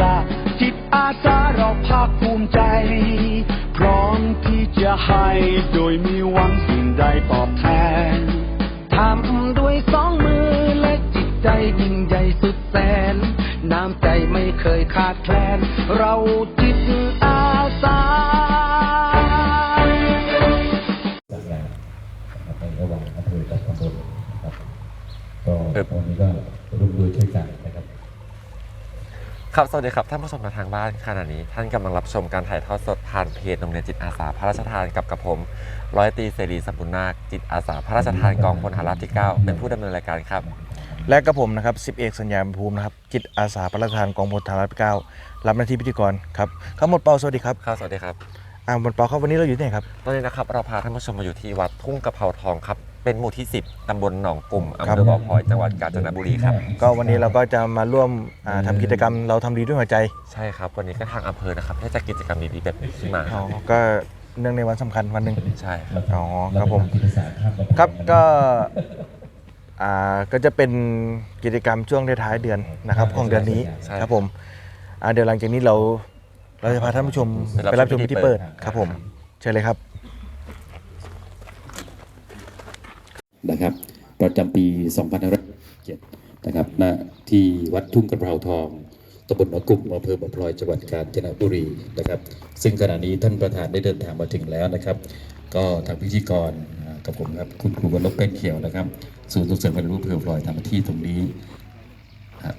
ละจิตอาสาเราภาคภูมิใจ พร้อมที่จะให้โดยมีหวังสิ่งใดตอบแทนทำด้วยสองมือและจิตใจยิ่งใหญ่สุดแสน น้ำใจไม่เคยขาดแคลน เราจิตอาสาจากงานนะครับในระหว่างอำเภอกับตำบลนะครับก็ตอนนี้ก็ร่วมด้วยช่วยกัน ครับครับ สวัสดีครับ ท่านผู้ชมทางบ้านขณะนี้ ท่านกำลังรับชมการถ่ายทอดสดผ่านเพจโรงเรียนจิตอาสาพระราชทานกับกระผม ร้อยตรีเสรีสัมบุญนาคจิตอาสาพระราชทานกองพลทหารราบที่ 9 เป็นผู้ดำเนินรายการครับ และกับผมนะครับสิบเอกสัญญาภูมินะครับจิตอาสาประธานกองพลทหารราบที่เก้ารับหน้าที่พิธีกรครับข้าวหมดเปาสวัสดีครับครับ สวัสดีครับอ่าหมดเปาครับวันนี้เราอยู่ที่ไหนครับ ตอนนี้นะครับเราพาท่านผู้ชมมาอยู่ที่วัดทุ่งกระเพราทองครับ เป็นหมู่ที่ 10 ตำบลหนองกลุ่มอำครัเภบอบ่อพลอยจังหวัดกาญจนบุรีครับ ก็วันนี้เราก็จะมาร่วมอ่าทำกิจกรรมเราทำดีด้วยหัวใจใช่ครับ วันนี้ก็ทางอำเภอนะครับได้จัดกิจกรรมดีๆแบบนี้ขึ้นมาอ๋อก็เนื่องในวันสำคัญวันหนึ่งใช่ครับ อ๋อครับผมที่ภาษาข้ามมาครับก็อ่าก็จะเป็นกิจกรรมช่วงท้ายๆเดือนนะครับ ของเดือนนี้ใช่ ครับผมอ่าเดี๋ยวหลังจากนี้เราเราจะพาท่านผู้ชมไปไปรัรับบชชมมพิพิธีธีเปิเปิดดครับผมเชิญเลยครับ นะครับ ประจำปี2507นะครับณที่วัดทุ่งกระเพราทองตำบลหนองกลุ่มอำเภอบ่อพลอยจังหวัดกาญจนบุรีนะครับ ซึ่งขณะนี้ท่านประธานได้เดินทางมาถึงแล้วนะครับ ก็ทางพิธีกรกับผมครับคุณครูวันลบเป็นเขียวนะครับศูนย์ส่งเสริมการเรียนรู้อำเภอบ่อพลอยทำหน้าที่ตรงนี้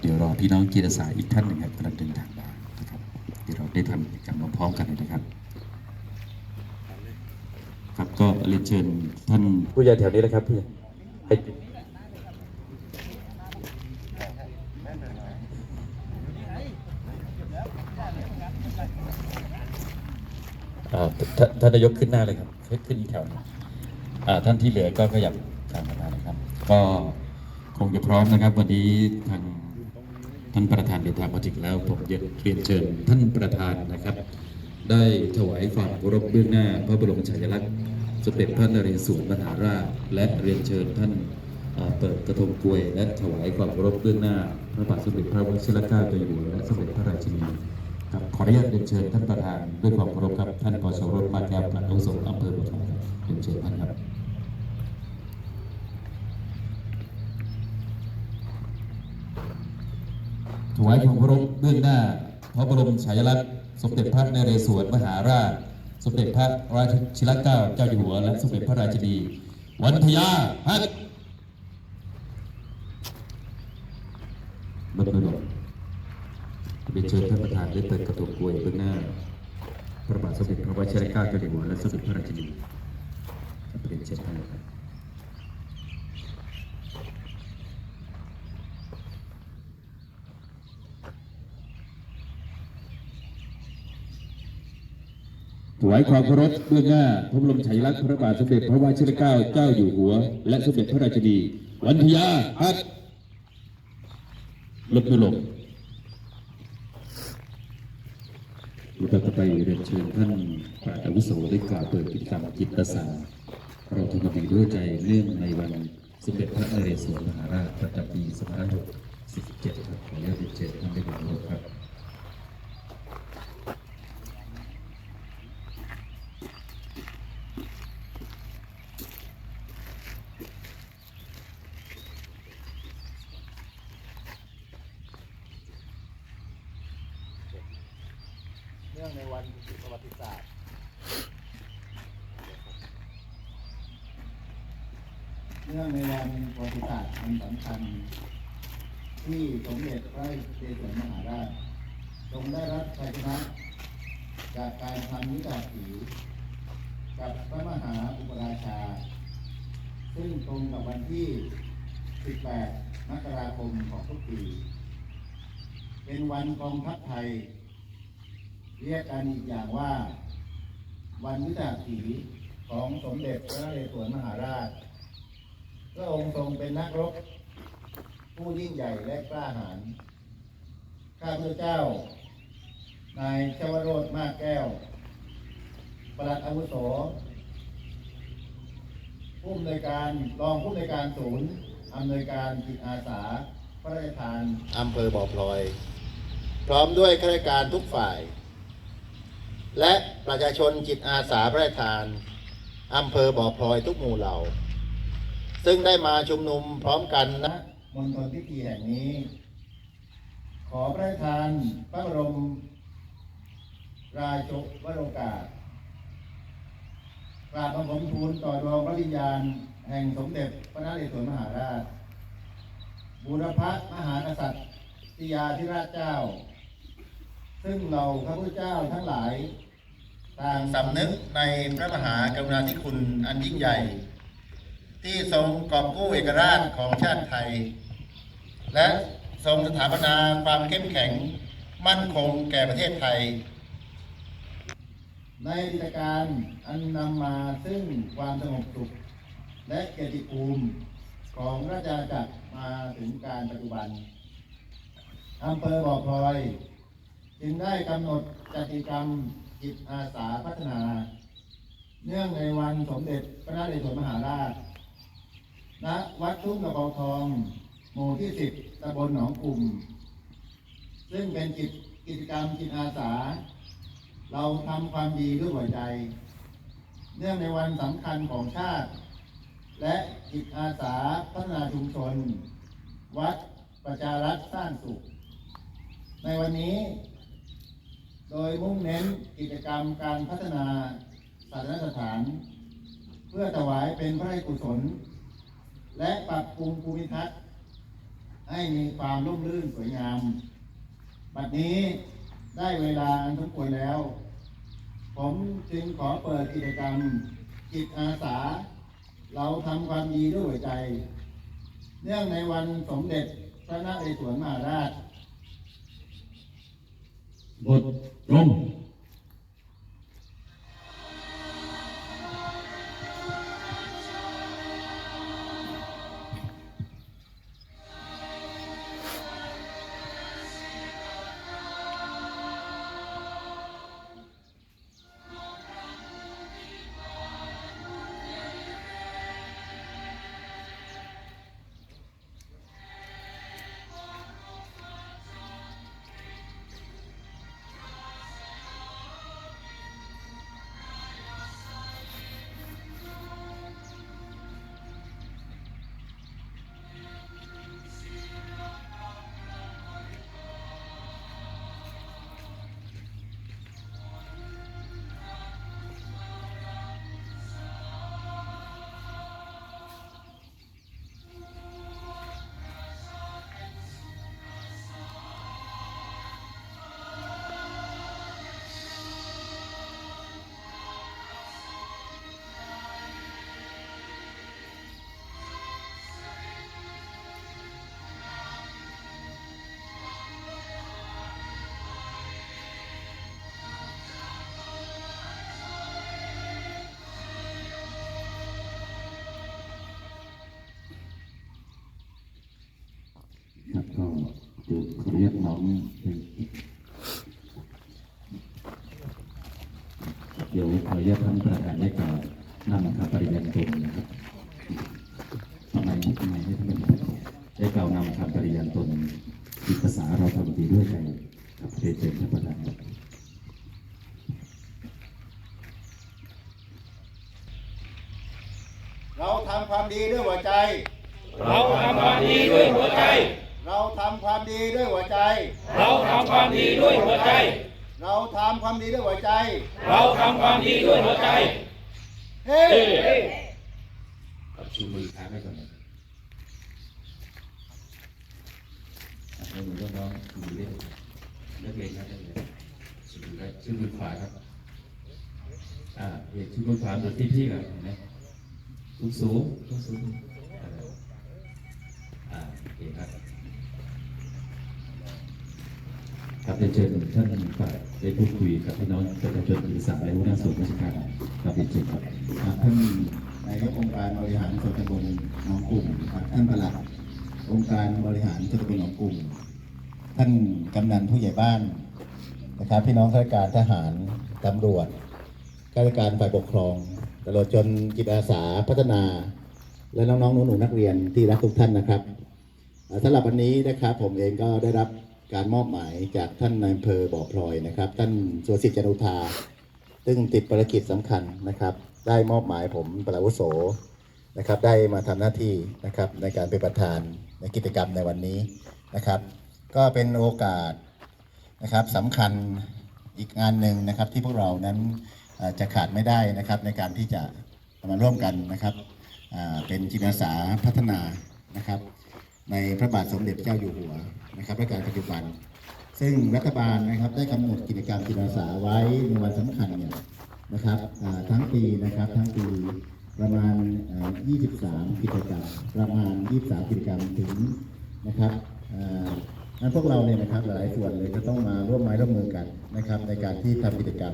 เดี๋ยวรอพี่น้องกีฬาสาอีกท่านหนึ่งครับกำลังเดินทางมานะครับเดี๋ยวเราได้ทำกิจกรรมพร้อมกันเลยนะครับครับก็เรียนเชิญท่านผู้ใหญ่แถวนี้นะครับพี่ให้ อ่าท่านท่านนายกขึ้นหน้าเลยครับ ขึ้นขึ้นอีกแถวนึงอ่าท่านที่เหลือก็ขยับตามมานะครับ ก็คงจะพร้อมนะครับ วันนี้ทางท่านประธานเดินทางมาถึงแล้ว ผมเรียนเชิญท่านประธานนะครับ ได้ถวายความเคารพเบื้องหน้า พระบรมฉายาลักษณ์ สมเด็จพระนเรศวรมหาราช และเรียนเชิญท่านเปิดกระทงกลวย และถวายความเคารพเบื้องหน้า พระบาทสมเด็จพระวชิรเกล้าเจ้าอยู่หัวและสมเด็จพระราชินีครับขออนุญาตเรียนเชิญท่านประธานด้วยความเคารพครับท่านกชรสมาแก้วการอาวุโสอำเภอบุตรครับเรียนเชิญท่านครับถวายความเคารพเบื้องหน้า พระบรมฉายาลักษณ์สมเด็จพระนเรศวรมหาราช สมเด็จพระราชินีเกล้าเจ้าอยู่หัวและสมเด็จพระราชินีวันทยาฮักบัดนี้เรียนเชิญท่านประธานได้เปิดกระทงกล้วยเบื้องหน้า พระบาทสมเด็จพระวชิรเกล้าเจ้าอยู่หัวและสมเด็จพระราชินีครับเรียนเชิญท่านครับ ถวายความเคารพเบื้องหน้าพระบรมฉายาลักษณ์พระบาทสมเด็จพระวชิรเกล้าเจ้าอยู่หัว และสมเด็จพระราชินีวันทยาฮัทลดไม่ลงเราจะไปเรียนเชิญท่านปราชญ์อาวุโสได้กล่าวเปิดกิจกรรมจิตอาสาเราทำความดีด้วยใจเนื่องในวันสมเด็จพระนเรศวรมหาราชประจำปี2567ครับขออนุญาตเรียนเชิญท่านได้กล่าวครับ เนื่องในวันประวัติศาสตร์ เนื่องในวันประวัติศาสตร์อันสำคัญ ที่สมเด็จพระนเรศวรมหาราชทรงได้รับชัยชนะ จากการทำนิกาสีกับพระมหาอุปราชา ซึ่งตรงกับวันที่ 18 มกราคมของทุกปี เป็นวันกองทัพไทย เรียกกันอีกอย่างว่า วันวิสาขีของสมเด็จพระนเรศวรมหาราช พระองค์ทรงเป็นนักรบ ผู้ยิ่งใหญ่และกล้าหาญข้าพเจ้า นายชวโรธมากแก้วปลัดอาวุโสผู้อำนวยการรองผู้อำนวยการศูนย์อำนวยการจิตอาสาพระราชทานอำเภอบ่อพลอย พร้อมด้วยข้าราชการทุกฝ่าย และประชาชนจิตอาสาพระราชทานอำเภอบ่อพลอยทุกหมู่เหล่า ซึ่งได้มาชุมนุมพร้อมกันณมณฑลพิธีแห่งนี้ ขอพระราชทานพระบรม ราชวโรกาสกราบบังคมทูลต่อดวงพระวิญญาณ แห่งสมเด็จพระนเรศวรมหาราช บูรพมหากษัตริยาธิราชเจ้า ซึ่งเราพระพุทธเจ้าทั้งหลายต่างสำนึกในพระมหากรุณาธิคุณอันยิ่งใหญ่ ที่ทรงกอบกู้เอกราชของชาติไทย และทรงสถาปนาความเข้มแข็งมั่นคงแก่ประเทศไทย ในกิจการอันนำมาซึ่งความสงบสุข และเกียรติภูมิของราชอาณาจักรมาถึงการปัจจุบันอำเภอบ่อพลอย จึงได้กำหนดกิจกรรมจิตอาสาพัฒนา เนื่องในวันสมเด็จพระนเรศวรมหาราชณวัดทุ่งกระเบาทอง หมู่ที่สิบตำบลหนองกลุ่ม ซึ่งเป็นกิจกิจกรรมจิตอาสา เราทำความดีด้วยหัวใจ เนื่องในวันสำคัญของชาติ และจิตอาสาพัฒนาชุมชน วัดประชารัฐสร้างสุข ในวันนี้ โดยมุ่งเน้นกิจกรรมการพัฒนาศาสนสถาน เพื่อถวายเป็นพระราชกุศล และปรับปรุงภูมิทัศน์ให้มีความร่มรื่นสวยงาม บัดนี้ได้เวลาอันสมควรแล้ว ผมจึงขอเปิดกิจกรรมจิตอาสา เราทำความดีด้วยหัวใจ เนื่องในวันสมเด็จพระนเรศวรมหาราชบท ต อนุญาตน้องเดี๋ยวขออนุญาตท่านประธานได้กล่าวนำคำปริญญาตนนะครับทำไมทำไมให้ท่านได้กล่าวนำคำปริญญาตนอีกภาษาเราทำดีด้วยกันครับเรียนเชิญท่านประธานเราทำความดีด้วยหัวใจ เราทำความดีด้วยหัวใจ เราทำความดีด้วยหัวใจ เราทำ ความดีด้วยหัวใจ เราทำความดีด้วยหัวใจ เราทำความดีด้วยหัวใจ เฮ้เฮ้ครับชูมือค้างไว้ก่อนนะครับอะให้มือน้องๆชูมือเล่นเลิกเล่นครับเลิกเล่นชูมือได้ชูมือขวาครับ อ่าเอกชูมือขวาเหมือนที่พี่กับเห็นไหมสูงสูงสูงสูงอ่าอ่าโอเคครับ ครับเรียนเชิญท่านฝ่ายได้พูดคุยกับพี่น้องประชาชนอีสานและหัวหน้าส่วนราชการครับเรียนเชิญครับท่านนายกองค์การบริหารส่วนตำบลหนองกลุ่มครับท่านประหลัดองค์การบริหารส่วนตำบลหนองกลุ่มท่านกำนันผู้ใหญ่บ้านนะครับพี่น้องข้าราชการทหารตำรวจข้าราชการฝ่ายปกครองตลอดจนจิตอาสาพัฒนา และน้องๆหนูๆนักเรียนที่รักทุกท่านนะครับสำหรับวันนี้นะครับผมเองก็ได้รับ การมอบหมายจากท่านนายอำเภอบ่อพลอยนะครับ ท่านสุรสิทธิ์จันทุธาซึ่งติดภารกิจสำคัญนะครับ ได้มอบหมายผมปลัดอาวุโสนะครับ ได้มาทำหน้าที่นะครับในการเป็นประธานในกิจกรรมในวันนี้นะครับ ก็เป็นโอกาสนะครับสำคัญอีกงานหนึ่งนะครับที่พวกเรานั้นจะขาดไม่ได้นะครับในการที่จะมาร่วมกันนะครับเป็นจิตอาสาพัฒนานะครับ ในพระบาทสมเด็จพระเจ้าอยู่หัวนะครับรัชกาลปัจจุบัน ซึ่งรัฐบาลนะครับได้กำหนดกิจกรรมจิตอาสาไว้ในวันสำคัญเนี่ยนะครับทั้งปีนะครับทั้งปีประมาณ 23 กิจกรรม ประมาณ 23 กิจกรรมถึงนะครับนั้นพวกเราเนี่ยนะครับหลายส่วนเลยก็ต้องมาร่วมไม้ร่วมมือกันนะครับในการที่ทำกิจกรรม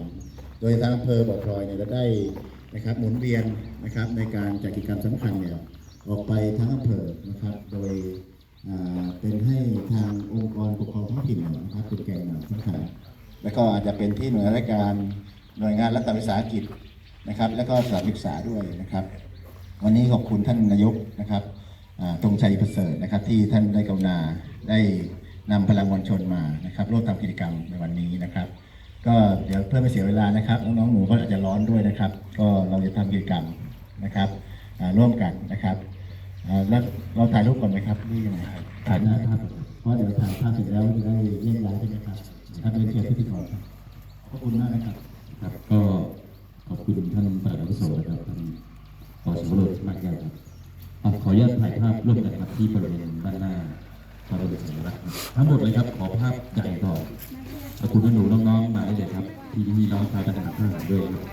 โดยทางอำเภอบ่อพลอยเนี่ยได้นะครับหมุนเวียนนะครับในการจัดกิจกรรมสำคัญเนี่ยออกไปทั้งอำเภอนะครับ แล้วก็อาจจะเป็นที่หน่วยราชการหน่วยงานรัฐวิสาหกิจนะครับ แล้วก็สถานศึกษาด้วยนะครับ วันนี้ขอบคุณท่านนายกนะครับตรงชัยประเสริฐนะครับ ที่ท่านได้กรุณาได้นำพลังมวลชนมานะครับร่วมทำกิจกรรมในวันนี้นะครับ ก็เดี๋ยวเพื่อไม่เสียเวลานะครับน้องๆหนูก็อาจจะร้อนด้วยนะครับ ก็เราจะทำกิจกรรมนะครับร่วมกันนะครับแล้วเราถ่ายรูปก่อนไหมครับหรือยังไงถ่ายนะครับเพราะเดี๋ยวถ่ายภาพเสร็จแล้วจะได้แยกย้ายใช่ไหมครับ ครับเป็นเชิญพิธีกรครับขอบคุณมากนะครับครับ ก็ขอบคุณท่านปลัดอาวุโสนะครับท่านปอสมรสมากแก้วครับอะขออนุญาตถ่ายภาพร่วมกันครับที่บริเวณด้านหน้าพระบรมสัญลักษณ์ครับทั้งหมดเลยครับขอภาพใหญ่ก่อขอบคุณหนูๆน้องๆมาได้เลยครับพี่พี่น้องชาวทหารทหารด้วยครับ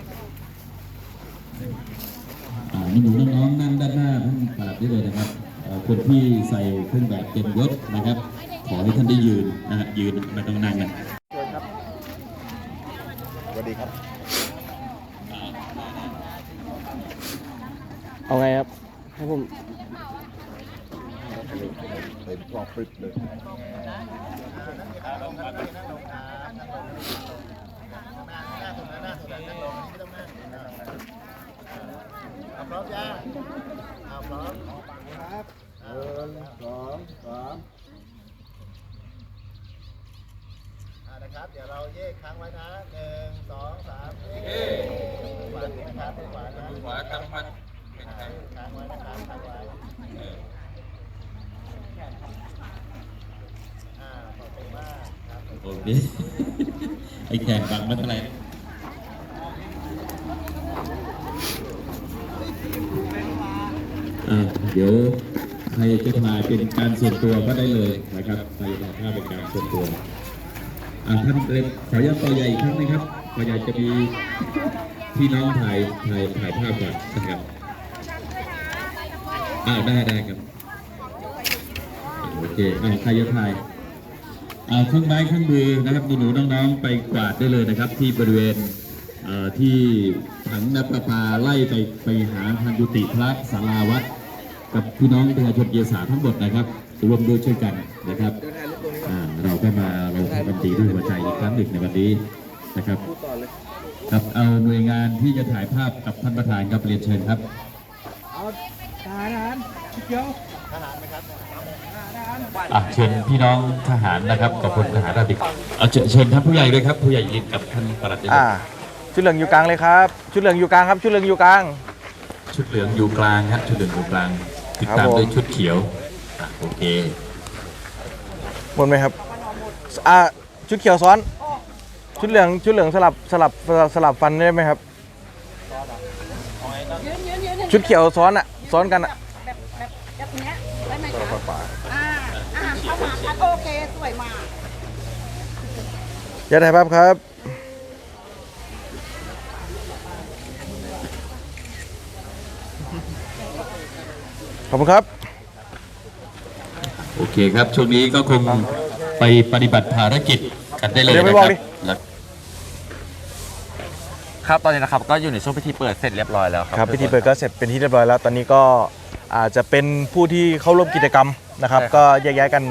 อ่าหนูๆน้องๆนั่งด้านหน้าท่านประหลัดได้เลยนะครับคนที่ใส่เครื่องแบบเต็มยศนะครับ ขอให้ท่านได้ยืนนะฮะยืนไม่ต้องนั่งนสวัส ดีครับ เอาไงครับ ให้ผมพร้อมยังเอมจ้าพร้อมครับหนึ่งสองสามอ่า นะครับ เดี๋ยวเราเยกค้างไว้นะหนึ่งสองสามเย้ขวานะครับขวานะขวาค้างไว้ค้างไว้นะครับค้างไว้อ่าขอบคุณมากครับโอเคไอ้แขกบังม่เท่าไหร่อ่าเดี๋ยวใครจะถ่ายเป็นการส่วนตัวก็ได้เลยนะครับใครจะถ่ายภาพเป็นการส่วนตัว ท่านเล็กขออนุญาตต่อใหญ่อีกครั้งนะครับต่อใหญ่จะมีพี่น้องถ่ายถ่ายถ่ายภาพก่อนนะครับอ่าได้ได้ครับโอเคอ่าใครจะถ่ายเอาเครื่องไม้เครื่องมือนะครับหนูๆน้องๆไปกวาดได้เลยนะครับ ที่บริเวณเอ่อที่ถังน้ำประปาไล่ไปไปหาทางกุฏิพระสาราวัดกับพี่น้องประชาชนเยสาทั้งหมดนะครับรวมด้วยช่วยกันนะครับ เราก็มาเราทำบันดีด้วยหัวใจอีกครั้งหนึ่งในวันนี้นะครับครับเอาหน่วยงานที่จะถ่ายภาพกับท่านประธานครับเรียนเชิญครับอะเชิญพี่น้องทหารนะครับกับพลทหารราบิกเอาเชิญเชิญท่านผู้ใหญ่ด้วยครับ ผู้ใหญ่ยินกับท่านปลัดด้วยอ่าชุดเหลืองอยู่กลางเลยครับ ชุดเหลืองอยู่กลางครับ ชุดเหลืองอยู่กลาง ชุดเหลืองอยู่กลางครับชุดเหลืองอยู่กลางติดตามครับผมด้วยชุดเขียวอะโอเคหมดไหมครับ อ่าชุดเขียวซ้อน ชุดเหลืองชุดเหลืองสลับสลับสลับฟันได้ไหมครับชุดเขียวซ้อนอะซ้อนกันอะแบบแบบแบบเนี้ยได้ไหมคะอ่าอ่าเข้ามาคัดโอเคสวยมากอย่าถ่ายภาพครับ ขอบคุณครับ โอเคครับ ช่วงนี้ก็คง ไปปฏิบัติภารกิจกันได้เลยเดี๋ยวนะไปคบอรักบดิแล้วครับตอนนี้นะครับก็อยู่ในช่วงพิธีเปิดเสร็จเรียบร้อยแล้วครับครับพิธีเปิดก็เสร็จเป็นที่เรียบร้อยแล้ว ตอนนี้ก็อาจจะเป็นผู้ที่เข้าร่วมกิจกรรมนะครับ ก็แยกย้ายกัน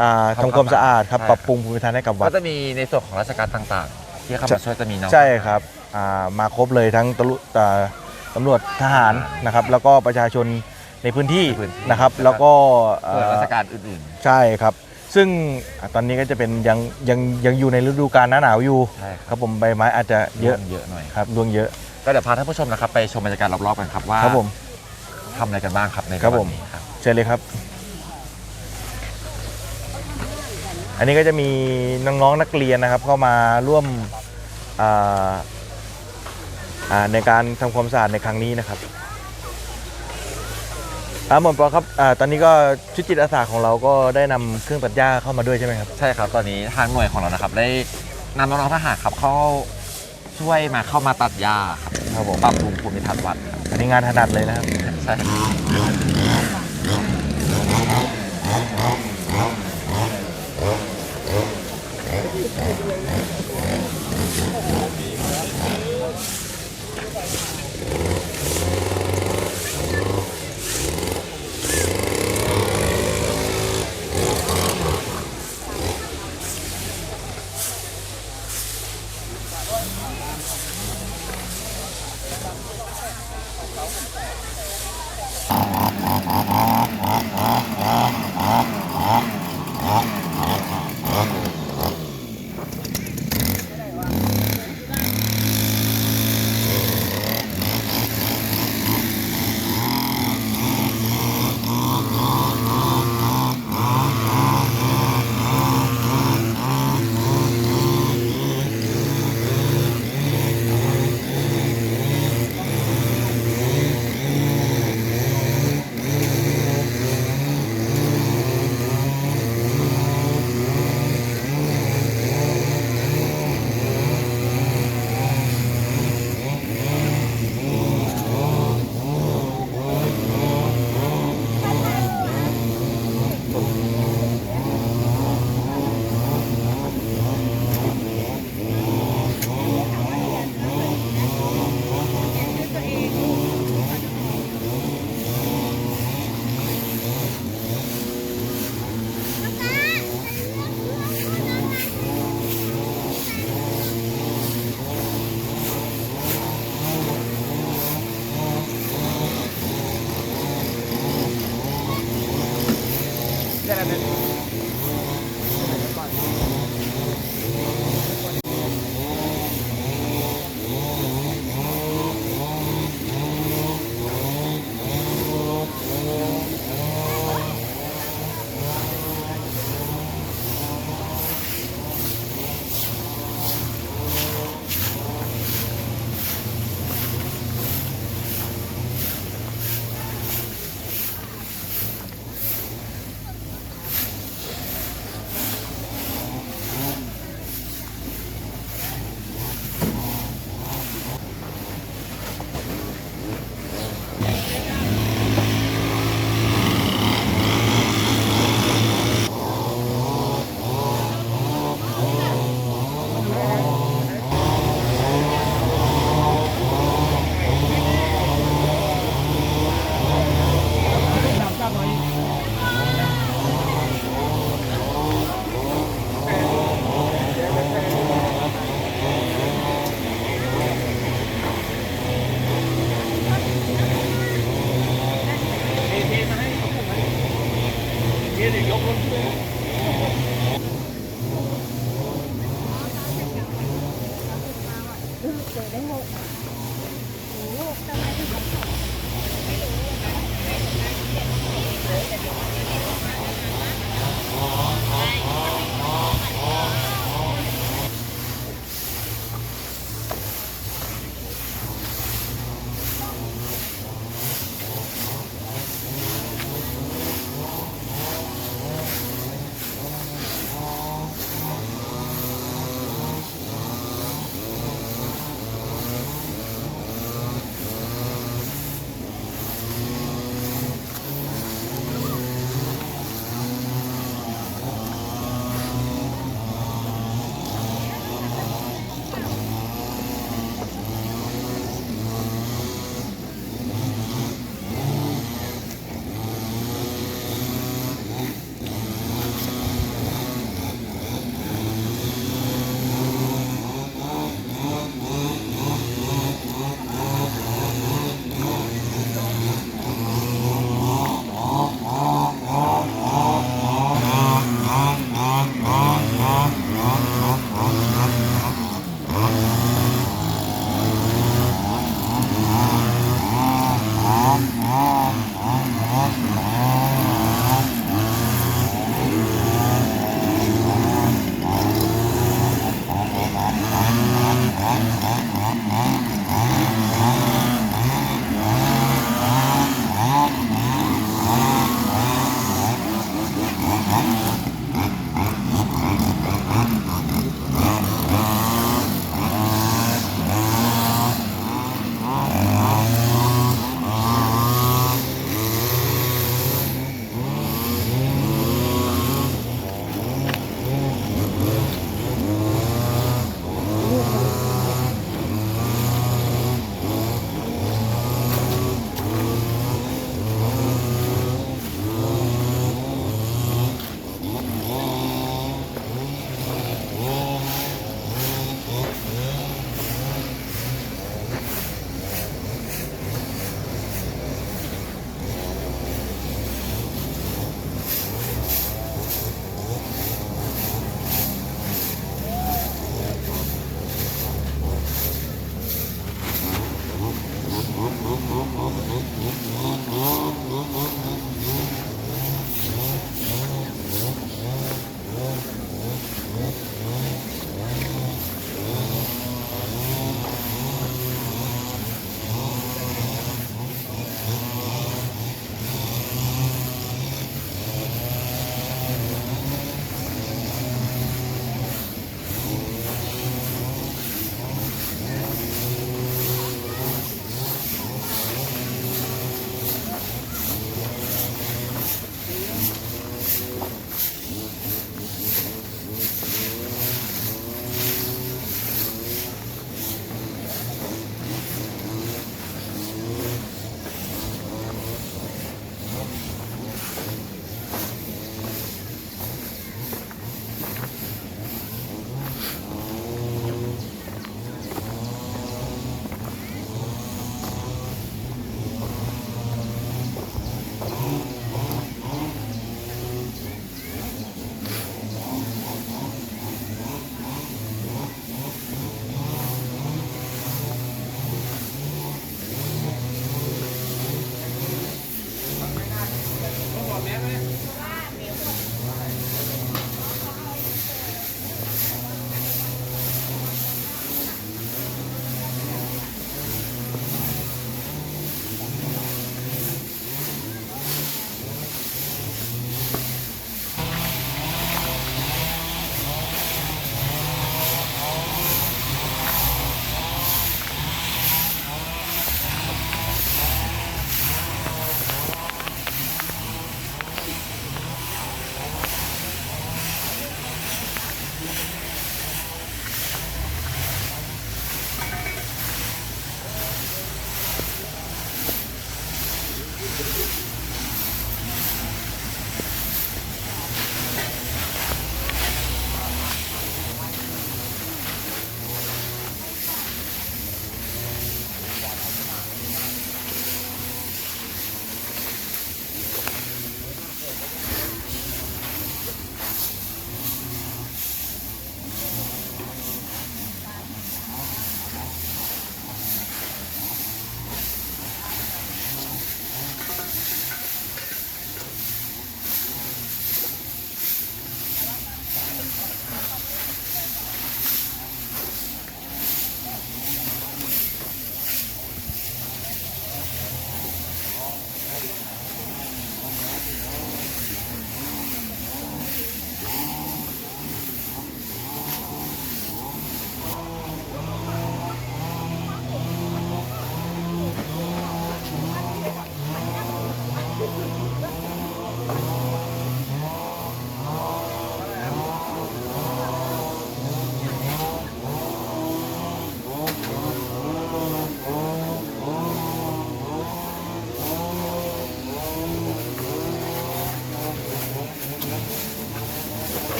อ่าทำความสะอาดครับปรับปรุงภูมิทัศน์ให้กับวัด ก็จะมีในส่วนของราชการต่างๆ ที่เข้ามาช่วยจะมีน้องใช่ครับอ่ามาครบเลยทั้งตำรวจอ่าตำรวจทหารนะครับ แล้วก็ประชาชนในพื้นที่ในพื้นที่นะครับ แล้วก็เอ่ส่วนอราชการอื่นใช่ครับ ซึ่งอะตอนนี้ก็จะเป็นยังยังยังอยู่ในฤดูกาลหน้าหนาวอยู่ใช่คครัรับบผมใบไม้อาจจะเยอะเยอะหน่อยครับร่วงเยอะก็เดี๋ยวพาท่านผู้ชมนะครับไปชมบรรยากาศรอบๆกันครับว่าครับผม ทำอะไรกันบ้างครับในครับผม วันนี้ครับเชิญเลยครับ อันนี้ก็จะมีน้องๆนักเรียนนะครับ เข้ามาร่วมอ่าอ่าในการทำความสะอาดในครั้งนี้นะครับ อ่าหมอนปอครับอ่าตอนนี้ก็ชุดจิตอาสาของเราก็ได้นำเครื่องตัดหญ้าเข้ามาด้วยใช่ไหมครับ ใช่ครับ ตอนนี้ทางหน่วยของเรานะครับ ได้นำน้องๆทหารครับเข้าช่วยมาเข้ามาตัดหญ้าครับครับผม ปรับปรุงภูมิทัศน์วัดครับอันนี้งานถนัดเลยนะครับ ใช่ครับ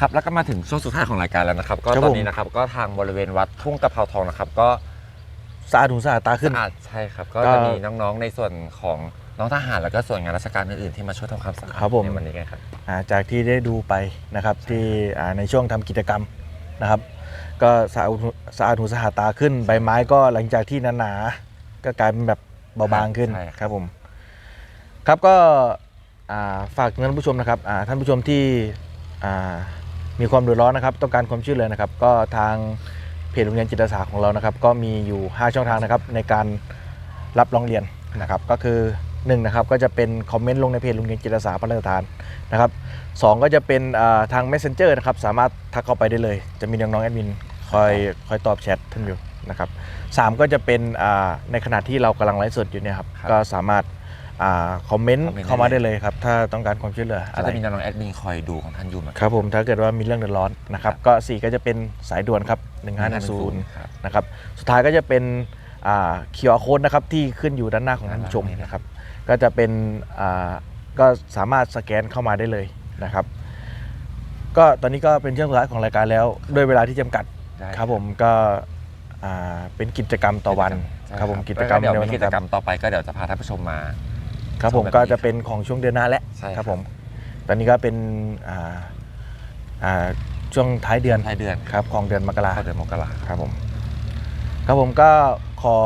ครับแล้วก็มาถึงช่วงสุดท้ายของรายการแล้วนะครับ ก็ครับตอนผมนี้นะครับก็ทางบริเวณวัดทุ่งตะเภาทองนะครับ ก็สะอาดหูสะอาดตาขึ้นสะอาดใช่ครับ ก็ก็จะมีน้องๆในส่วนของน้องทหารแล้วก็ส่วนงานราชการอื่นๆที่มาช่วยทำความสะอาดครับผม ในวันนี้กันครับ อ่าจากที่ได้ดูไปนะครับที่อ่าในช่วงทำกิจกรรมนะครับ ก็สะอาดหูสะอาดหูสะอาดตาขึ้นใบไม้ก็หลังจากที่หนาๆก็กลายเป็นแบบเบาบางขึ้นใช่ครับ ครับผม ครับก็อ่าฝากท่านผู้ชมนะครับอ่าท่านผู้ชมที่อ่า มีความเดือดร้อนนะครับ ต้องการความช่วยเหลือนะครับ ก็ทางเพจโรงเรียนจิตอาสาของเรานะครับ ก็มีอยู่ 5 ช่องทางนะครับในการรับร้องเรียนนะครับ ก็คือ1นะครับก็จะเป็นคอมเมนต์ลงในเพจโรงเรียนจิตอาสาพระราชทานนะครับสองก็จะเป็นอ่าทาง messenger นะครับ สามารถทักเข้าไปได้เลย จะมีน้องๆแอดมินคอยคอยตอบแชทท่านอยู่นะครับสามก็จะเป็นอ่าในขณะที่เรากำลังไลฟ์สดอยู่เนี่ยครับครับก็สามารถ คอมเมนต์คอมเมนต์เข้ามาได้ได้เลยเลยครับ ถ้าต้องการความช่วยเหลือก็อะไร จะมีน้องๆแอดมินคอยดูของท่านอยู่เหมือนกันครับผมถ้าเกิดว่ามีเรื่องเดือดร้อนนะครับ ก็ 4 ก็จะเป็นสายด่วนครับ 1510ครับ นะครับสุดท้ายก็จะเป็นอ่า QR code นะครับที่ขึ้นอยู่ด้านหน้าของท่านผู้ชมด้านหน้านี้นะครับ ก็จะเป็นอ่าก็สามารถสแกนเข้ามาได้เลยนะครับ ก็ตอนนี้ก็เป็นช่วงสุดท้ายของรายการแล้ว ด้วยเวลาที่จำกัดได้ ครับผมก็อ่าเป็นกิจกรรมต่อวันใช่ครับผมกิจกรรมแล้วเดี๋ยวในวัมีนกิจกรรมต่อไปก็เดี๋ยวจะพาท่านผู้ชมมา ครับผมชมแบบนี้ก็จะเป็นของช่วงเดือนหน้าแล้วใช่ครับ ครับผม ตอนนี้ก็เป็นอ่าอ่าช่วงท้ายเดือนท้ายเดือนครับของเดือนมกรา เข้าเดือนมกราครับผมครับผมก็ขอ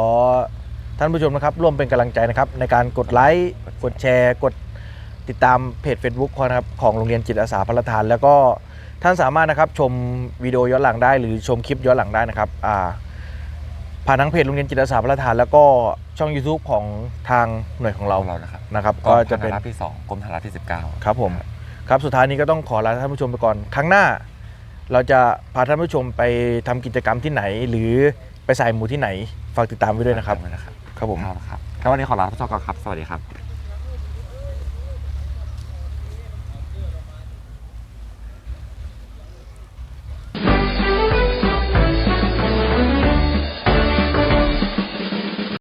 ท่านผู้ชมนะครับร่วมเป็นกำลังใจนะครับ ในการกดไลค์กดแชร์ กดติดตามเพจ Facebook นะครับของโรงเรียนจิตอาสาพระทาน แล้วก็ท่านสามารถนะครับชมวิดีโอย้อนหลังได้ หรือชมคลิปย้อนหลังได้นะครับอ่า ผ่านทั้งเพจโรงเรียนจิตอาสาพระทานแล้วก็ช่อง YouTube ของทางหน่วยของเราเรานะครับนะครับ ก็ก็จะจะเป็เป็นนรับที่สองกรมฐานราบที่ 19 ครับผม ครับสุดท้ายนี้ก็ต้องขอลาท่านผู้ชมไปก่อน ครั้งหน้า เราจะพาท่านผู้ชมไปทำกิจกรรมที่ไหน หรือไปใส่หมูที่ไหนฝากติดตามไว้ด้วยนะครับนะครับ ครับผม ครับครับแล้ววันนี้ขอลาท่านผู้ชมก่อนครับ สวัสดีครับ